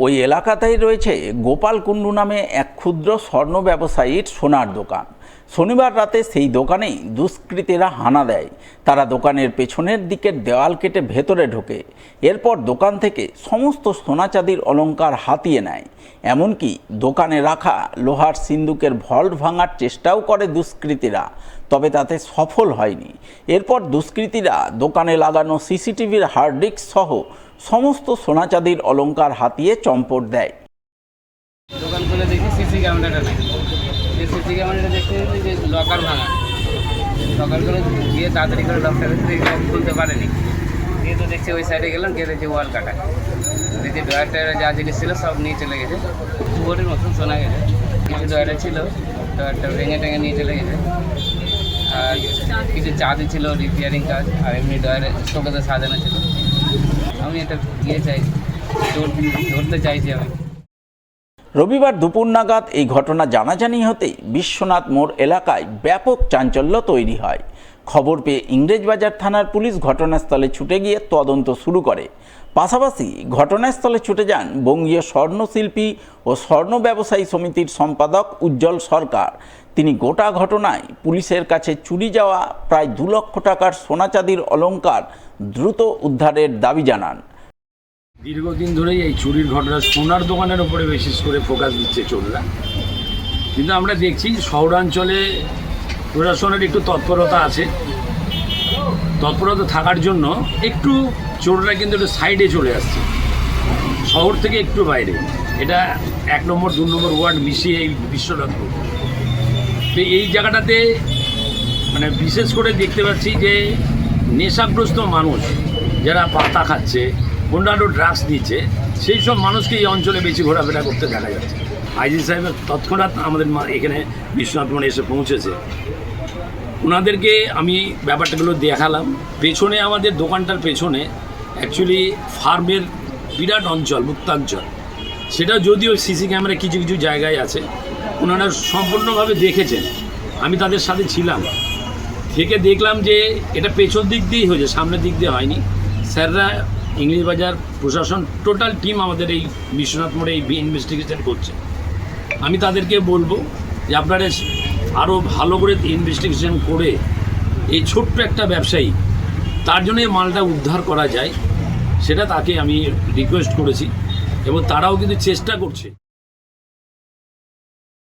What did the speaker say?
ওই এলাকাতেই রয়েছে গোপাল কুণ্ডু নামে এক ক্ষুদ্র স্বর্ণ ব্যবসায়ীর সোনার দোকান। শনিবার রাতে সেই দোকানেই দুষ্কৃতীরা হানা দেয়। তারা দোকানের পেছনের দিকের দেওয়াল কেটে ভেতরে ঢোকে। এরপর দোকান থেকে সমস্ত সোনা চাঁদির অলংকার হাতিয়ে নেয়। এমনকি দোকানে রাখা লোহার সিন্দুকের ভল্ট ভাঙার চেষ্টাও করে দুষ্কৃতীরা, তবে তাতে সফল হয়নি। এরপর দুষ্কৃতীরা দোকানে লাগানো সিসিটিভির হার্ড ডিস্ক সহ সমস্ত সোনা চাঁদির অলংকার হাতিয়ে চম্পট দেয়। দোকান খুলে দেখি সিসি ক্যামেরাটা যে সিসি ক্যামেরাটা দেখতে পেয়েছি যে লকার ভাঙা। লকার করে গিয়ে তাড়াতাড়ি করে লকটা লক খুলতে পারেনি। দিয়ে তো দেখছি ওই সাইডে গেলাম গিয়ে দেখছি ওয়াল কাটা। দেখছি ড্রয়ার টয়ারে যা জিনিস ছিল সব নিয়ে চলে গেছে। বোর্ডের মতন শোনা গেছে। কিছু ড্রয়ারে ছিল ড্রয়ারটা ভেঙে টেঙে নিয়ে চলে গেছে। আর কিছু চাঁদি ছিল রিপেয়ারিং কাজ, আর এমনি ড্রয়ারে শোকেতে সাজানো ছিল। আমি এটা ইয়ে চাই ধরতে চাইছি আমি। রবিবার দুপুর নাগাদ এই ঘটনা জানাজানি হতেই বিশ্বনাথ মোড় এলাকায় ব্যাপক চাঞ্চল্য তৈরি হয়। খবর পেয়ে ইংরেজবাজার থানার পুলিশ ঘটনাস্থলে ছুটে গিয়ে তদন্ত শুরু করে। পাশাপাশি ঘটনাস্থলে ছুটে যান বঙ্গীয় স্বর্ণশিল্পী ও স্বর্ণ ব্যবসায়ী সমিতির সম্পাদক উজ্জ্বল সরকার। তিনি গোটা ঘটনায় পুলিশের কাছে চুরি যাওয়া প্রায় দু লক্ষ টাকার সোনা চাঁদির অলংকার দ্রুত উদ্ধারের দাবি জানান। দীর্ঘদিন ধরেই এই চুরির ঘটনা সোনার দোকানের উপরে বিশেষ করে ফোকাস দিচ্ছে চোররা। কিন্তু আমরা দেখছি শহরাঞ্চলে প্রশাসনের একটু তৎপরতা আছে। তৎপরতা থাকার জন্য একটু চোররা কিন্তু একটু সাইডে চলে আসছে। শহর থেকে একটু বাইরে। এটা এক নম্বর, দু নম্বর ওয়ার্ড মিশিয়ে এই বিশ্বনাথপুর তো এই জায়গাটাতে মানে বিশেষ করে দেখতে পাচ্ছি যে নেশাগ্রস্ত মানুষ যারা পাতা খাচ্ছে অন্যান্য ড্রাগস নিচ্ছে সেই সব মানুষকে এই অঞ্চলে বেশি ঘোরাফেরা করতে দেখা যাচ্ছে। আইজি সাহেবের তৎক্ষণাৎ আমাদের এখানে বিশ্বনাথ মনে এসে পৌঁছেছে। ওনাদেরকে আমি ব্যাপারটাগুলো দেখালাম। পেছনে আমাদের দোকানটার পেছনে অ্যাকচুয়ালি ফার্মের বিরাট অঞ্চল মুক্তাঞ্চল সেটা যদিও সিসি ক্যামেরা কিছু কিছু জায়গায় আছে ওনারা সম্পূর্ণভাবে দেখেছেন। আমি তাদের সাথে ছিলাম। থেকে দেখলাম যে এটা পেছন দিক দিয়েই হয়েছে, সামনের দিক দিয়ে হয়নি। স্যাররা ইংলিশ বাজার প্রশাসন টোটাল টিম আমাদের এই বিশ্বনাথ মোড়ে এই ইনভেস্টিগেশন করছে। আমি তাদেরকে বলব যে আপনারা আরও ভালো করে ইনভেস্টিগেশন করে এই ছোট্ট একটা ব্যবসায়ী, তার জন্য মালটা উদ্ধার করা যায়, সেটা তাকে আমি রিকোয়েস্ট করেছি এবং তারাও কিন্তু চেষ্টা করছে।